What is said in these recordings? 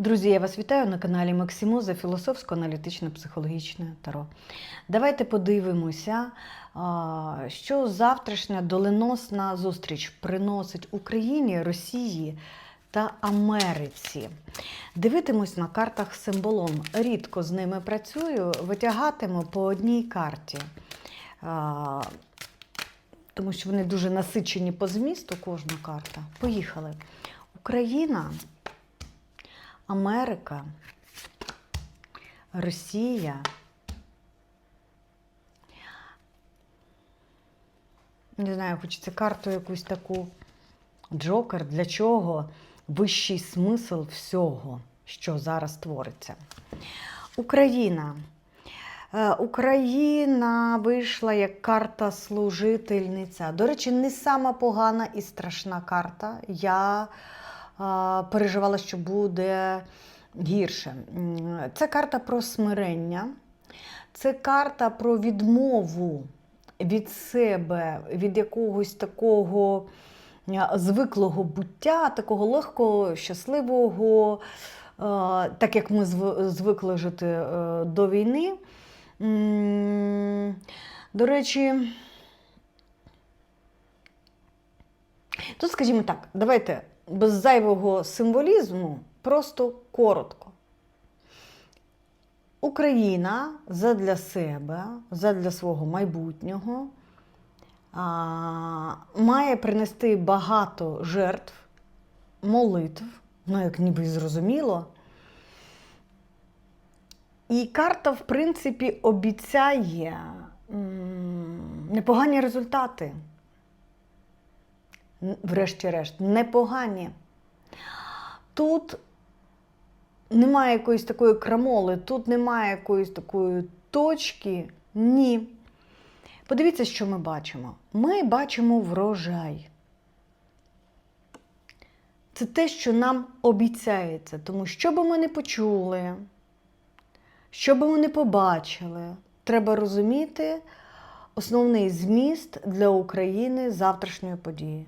Друзі, я вас вітаю на каналі Максимоза філософсько-аналітичне психологічне таро. Давайте подивимося, що завтрашня доленосна зустріч приносить Україні, Росії та Америці. Дивитимусь на картах символом. Рідко з ними працюю, витягатиму по одній карті. Тому що вони дуже насичені по змісту, кожна карта. Поїхали. Україна. Америка, Росія. Не знаю, хочеться карту якусь таку. Джокер, для чого? Вищий смисл всього, що зараз твориться. Україна. Е, Україна вийшла як карта служительниця. До речі, не сама погана і страшна карта. Я переживала, що буде гірше. Це карта про смирення, це карта про відмову від себе, від якогось такого звиклого буття, такого легкого, щасливого, так як ми звикли жити е, до війни. До речі, Тут, скажімо так, давайте без зайвого символізму, просто коротко. Україна задля себе, задля свого майбутнього а, має принести багато жертв, молитв, ну, як ніби зрозуміло. І карта, в принципі, обіцяє м, непогані результати врешті-решт, непогані. Тут немає якоїсь такої крамоли, тут немає якоїсь такої точки. Ні. Подивіться, що ми бачимо. Ми бачимо врожай. Це те, що нам обіцяється. Тому що би ми не почули, що би ми не побачили, треба розуміти основний зміст для України завтрашньої події.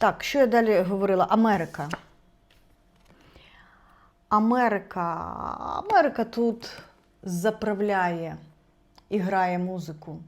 Так, що я далі говорила? Америка. Америка. Америка тут заправляє і грає музику.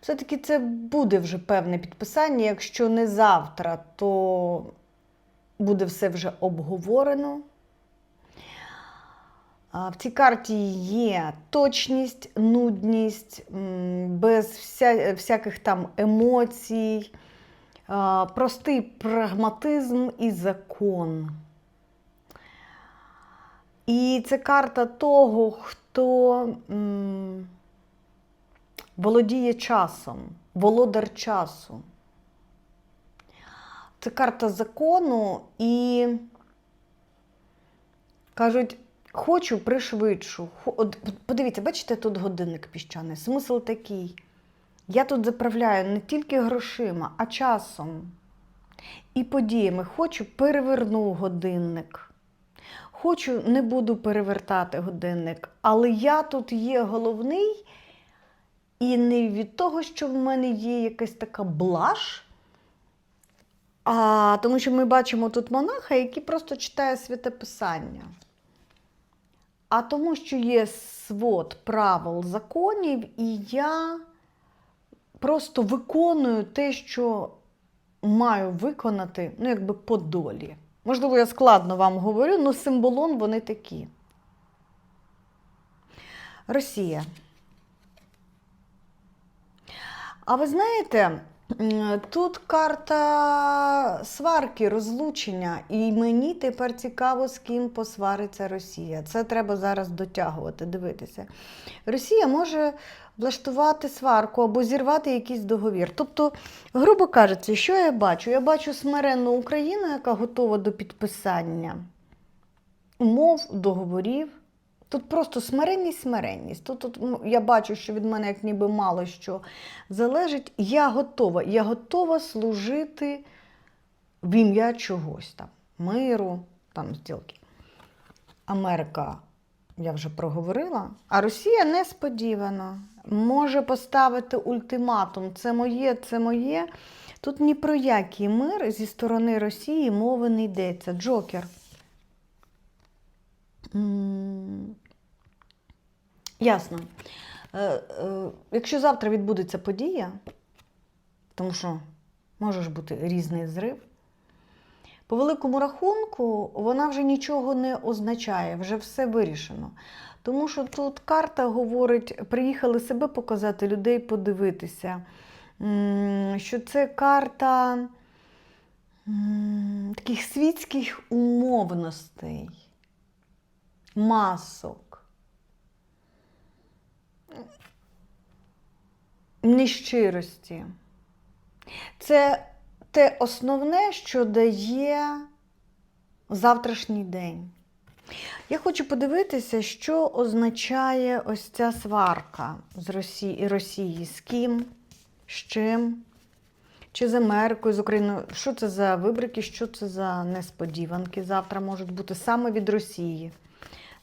Все-таки це буде вже певне підписання. Якщо не завтра, то буде все вже обговорено. В цій карті є точність, нудність, без вся, всяких там емоцій, простий прагматизм і закон. І це карта того, хто м, володіє часом, володар часу. Це карта закону і кажуть, хочу пришвидшу. Подивіться, бачите, тут годинник піщаний. Смисл такий. Я тут заправляю не тільки грошима, а часом і подіями. Хочу переверну годинник. Хочу, не буду перевертати годинник, але я тут є головний, і не від того, що в мене є якась така блаш, а тому що ми бачимо тут монаха, який просто читає святе писання. А тому, що є свод правил законів, і я просто виконую те, що маю виконати, ну, якби по долі. Можливо, я складно вам говорю, але символон вони такі. Росія. А ви знаєте, тут карта сварки, розлучення, і мені тепер цікаво, з ким посвариться Росія. Це треба зараз дотягувати, дивитися. Росія може влаштувати сварку або зірвати якийсь договір. Тобто, грубо кажучи, що я бачу? Я бачу смиренну Україну, яка готова до підписання умов, договорів. Тут просто смиренність, смиренність. Тут, тут я бачу, що від мене як ніби мало що залежить. Я готова. Я готова служити в ім'я чогось там, миру, там зділки. Америка, я вже проговорила, а Росія несподівано може поставити ультиматум: це моє, це моє. Тут ні про який мир зі сторони Росії мови не йдеться. Джокер. Ясно. Е, е, Якщо завтра відбудеться подія, тому що може ж бути різний зрив, по великому рахунку вона вже нічого не означає, вже все вирішено. Тому що тут карта говорить, приїхали себе показати, людей подивитися. Що це карта таких світських умовностей, масок, нещирості. Це те основне, що дає завтрашній день. Я хочу подивитися, що означає ось ця сварка з Росії, Росії, з ким, з чим, чи з Америкою, з Україною. Що це за вибрики, що це за несподіванки? Завтра можуть бути саме від Росії.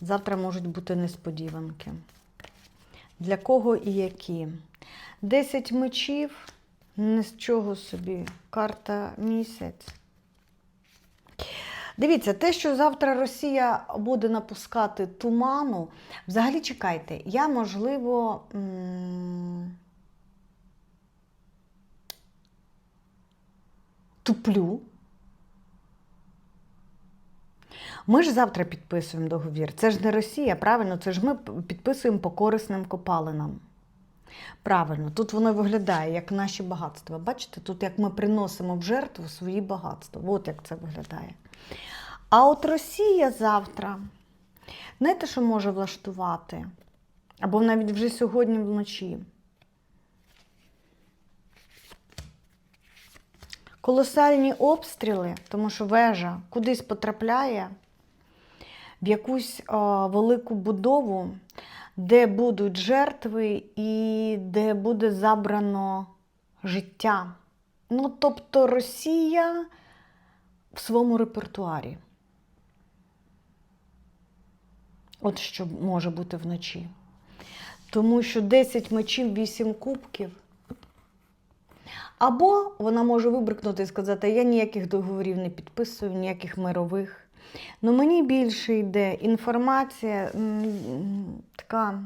Завтра можуть бути несподіванки. Для кого і які? Десять мечів, не з чого собі. Карта місяць. Дивіться, те, що завтра Росія буде напускати туману, взагалі чекайте, я, можливо, туплю. Ми ж завтра підписуємо договір. Це ж не Росія, правильно? Це ж ми підписуємо по корисним копалинам. Правильно, тут воно виглядає як наші багатства. Бачите, тут як ми приносимо в жертву свої багатства. От як це виглядає. А от Росія завтра, знаєте, що може влаштувати? Або навіть вже сьогодні вночі. Колосальні обстріли, тому що вежа кудись потрапляє в якусь о, велику будову, де будуть жертви і де буде забрано життя. Ну, тобто Росія в своєму репертуарі. От що може бути вночі. Тому що 10 мечів, 8 кубків. Або вона може вибрикнути і сказати, я ніяких договорів не підписую, ніяких мирових. Ну мені більше йде інформація така.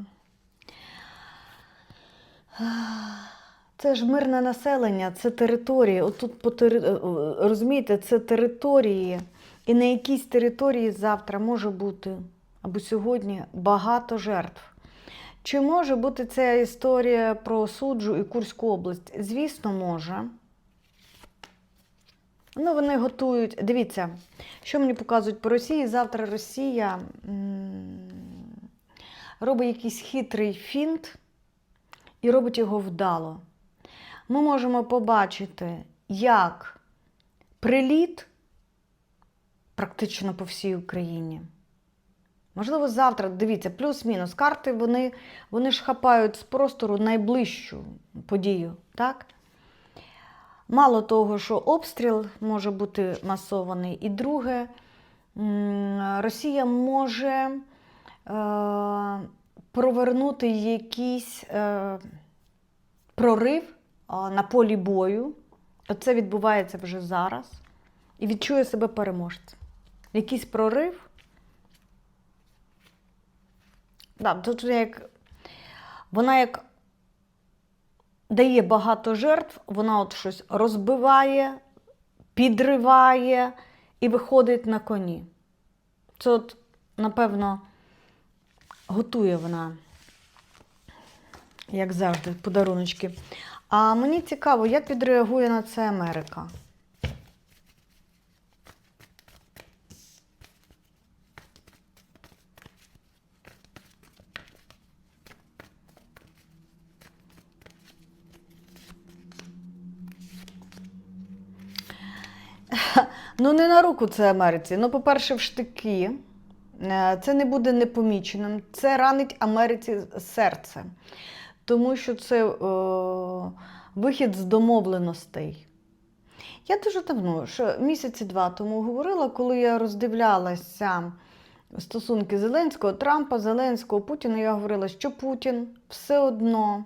Це ж мирне населення, це території. Отут по тери... розумієте, це території. І на якійсь території завтра може бути, або сьогодні, багато жертв. Чи може бути ця історія про суджу і Курську область? Звісно, може. Ну, вони готують. Дивіться, що мені показують по Росії. Завтра Росія робить якийсь хитрий фінт і робить його вдало. Ми можемо побачити, як приліт практично по всій Україні. Можливо, завтра, дивіться, плюс-мінус. Карти вони, вони ж хапають з простору найближчу подію, так? Мало того, що обстріл може бути масований, і друге, Росія може е, провернути якийсь е, прорив е, на полі бою. Оце відбувається вже зараз. І відчує себе переможцем. Якийсь прорив. Да, тут як, вона як дає багато жертв, вона от щось розбиває, підриває і виходить на коні. Це от, напевно, готує вона, як завжди, подаруночки. А мені цікаво, як відреагує на це Америка. Ну, не на руку це Америці. Ну, по-перше, в штики. Е, Це не буде непоміченим. Це ранить Америці серце. Тому що це е, вихід з домовленостей. Я дуже давно, що місяці два тому говорила, коли я роздивлялася стосунки Зеленського, Трампа, Зеленського, Путіна, я говорила, що Путін все одно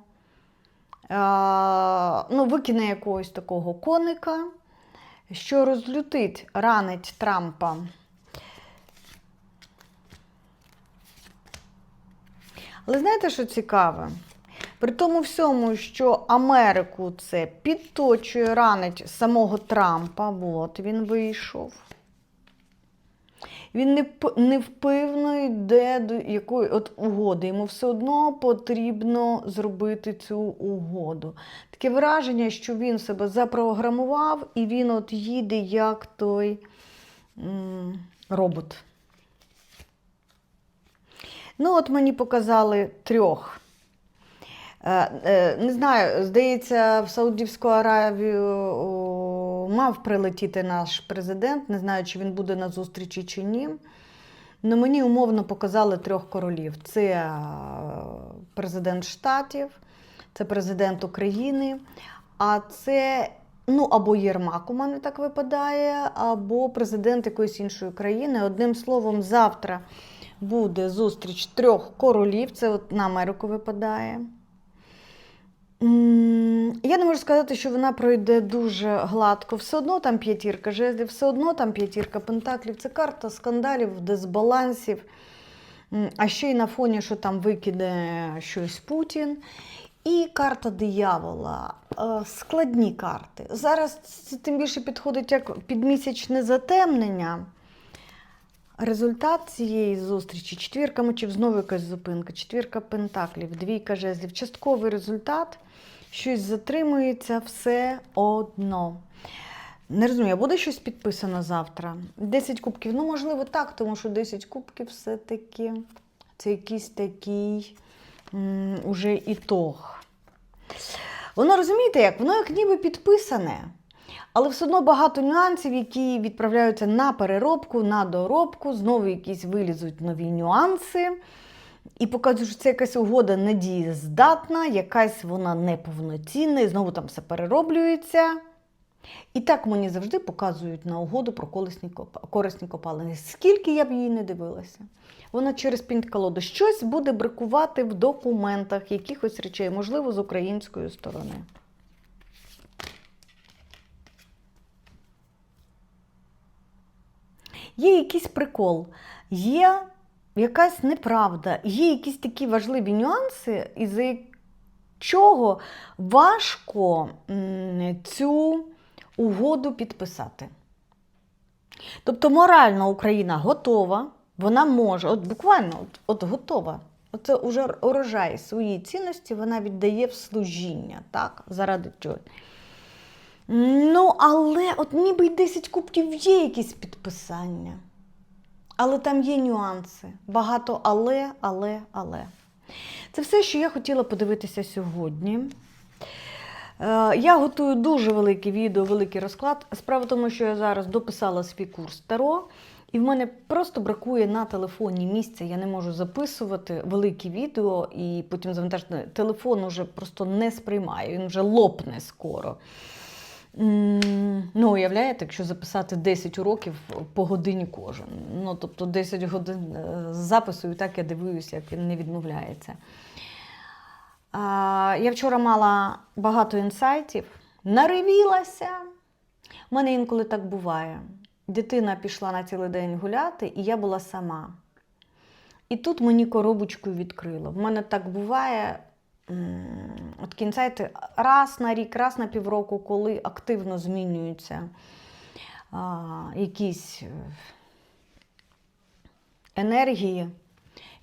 ну, викине якогось такого коника, що розлютить, ранить Трампа. Але знаєте, що цікаве? При тому всьому, що Америку це підточує, ранить самого Трампа, от він вийшов. Він не, невпевно йде до якої от угоди. Йому все одно потрібно зробити цю угоду. Таке враження, що він себе запрограмував, і він от їде як той м робот. Ну, от мені показали трьох. Е, е, не знаю, здається, в Саудівську Аравію мав прилетіти наш президент. Не знаю, чи він буде на зустрічі чи ні. Но мені умовно показали трьох королів: це е, президент Штатів, це президент України, а це ну, або Єрмак у мене так випадає, або президент якоїсь іншої країни. Одним словом, завтра буде зустріч трьох королів. Це от на Америку випадає. Я не можу сказати, що вона пройде дуже гладко. Все одно там п'ятірка жезлів, все одно там п'ятірка пентаклів. Це карта скандалів, дисбалансів. А ще й на фоні, що там викиде щось Путін. І карта диявола. Е, складні карти. Зараз це тим більше підходить як підмісячне затемнення. Результат цієї зустрічі четвірка мочів, знову якась зупинка, четвірка пентаклів, двійка жезлів. Частковий результат, щось затримується все одно. Не розумію, буде щось підписано завтра. 10 кубків. Ну, можливо, так, тому що 10 кубків все-таки це якийсь такий м, уже ітог. Воно розумієте як? Воно як ніби підписане. Але все одно багато нюансів, які відправляються на переробку, на доробку, знову якісь вилізуть нові нюанси. І показують, що це якась угода недієздатна, якась вона неповноцінна, і знову там все перероблюється. І так мені завжди показують на угоду про корисні, копалини. Скільки я б її не дивилася. Вона через пінт-колоду щось буде бракувати в документах якихось речей, можливо, з української сторони. Є якийсь прикол, є якась неправда, є якісь такі важливі нюанси, із-за чого важко цю угоду підписати. Тобто морально Україна готова, вона може, от буквально от, от готова. Оце уже урожай свої цінності вона віддає в служіння, так? Заради чого. Ну, але от ніби й 10 кубків є якісь підписання. Але там є нюанси. Багато але, але, але. Це все, що я хотіла подивитися сьогодні. Е, я готую дуже велике відео, великий розклад. Справа в тому, що я зараз дописала свій курс Таро, і в мене просто бракує на телефоні місця. Я не можу записувати великі відео, і потім завантажити телефон уже просто не сприймає, він вже лопне скоро. Ну, уявляєте, якщо записати 10 уроків по годині кожен. Ну, тобто 10 годин е, запису, і так я дивуюся, як він не відмовляється. Я вчора мала багато інсайтів, наривілася. У мене інколи так буває. Дитина пішла на цілий день гуляти, і я була сама. І тут мені коробочку відкрило. В мене так буває. От кінцайти раз на рік, раз на півроку, коли активно змінюються якісь е, енергії,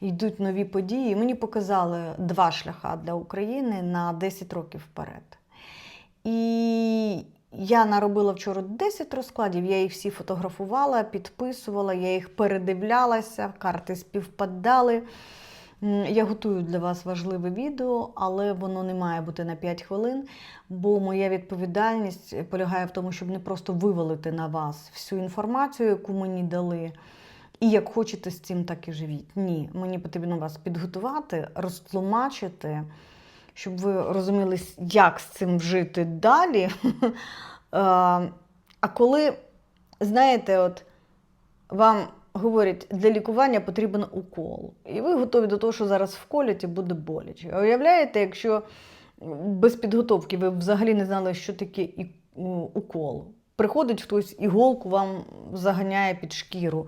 йдуть нові події. Мені показали два шляха для України на 10 років вперед. І я наробила вчора 10 розкладів, я їх всі фотографувала, підписувала, я їх передивлялася, карти співпадали. Я готую для вас важливе відео, але воно не має бути на 5 хвилин, бо моя відповідальність полягає в тому, щоб не просто вивалити на вас всю інформацію, яку мені дали. І як хочете з цим, так і живіть. Ні, мені потрібно вас підготувати, розтлумачити, щоб ви розуміли, як з цим жити далі. А коли, знаєте, от вам говорять, для лікування потрібен укол. І ви готові до того, що зараз вколять і буде боляче. А уявляєте, якщо без підготовки, ви взагалі не знали, що таке укол. Приходить хтось, іголку вам заганяє під шкіру.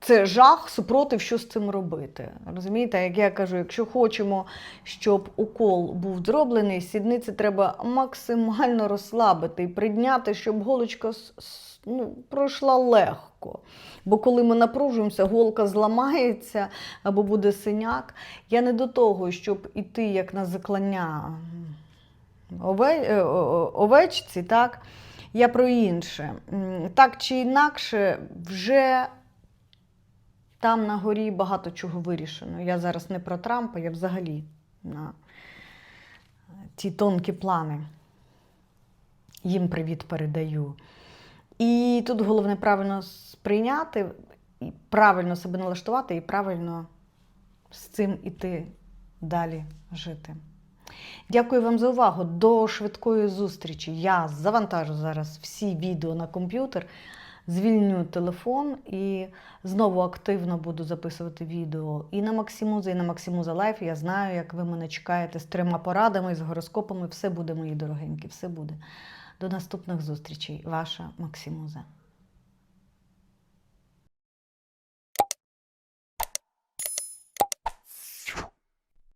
Це жах, супротив, що з цим робити. Розумієте, як я кажу, якщо хочемо, щоб укол був зроблений, сідниці треба максимально розслабити і придняти, щоб голочка ну, пройшла легко. Бо коли ми напружуємося, голка зламається або буде синяк. Я не до того, щоб іти як на заклання ове- е, овечці, так? Я про інше. Так чи інакше, вже там на горі багато чого вирішено. Я зараз не про Трампа, я взагалі на ті тонкі плани. Їм привіт передаю. І тут головне правильно сприйняти, і правильно себе налаштувати і правильно з цим іти далі жити. Дякую вам за увагу. До швидкої зустрічі. Я завантажу зараз всі відео на комп'ютер, звільню телефон і знову активно буду записувати відео і на Максимуза, і на Максимуза Лайф. Я знаю, як ви мене чекаєте з трьома порадами, з гороскопами. Все буде, мої дорогенькі, все буде. До наступних зустрічей. Ваша Максимуза.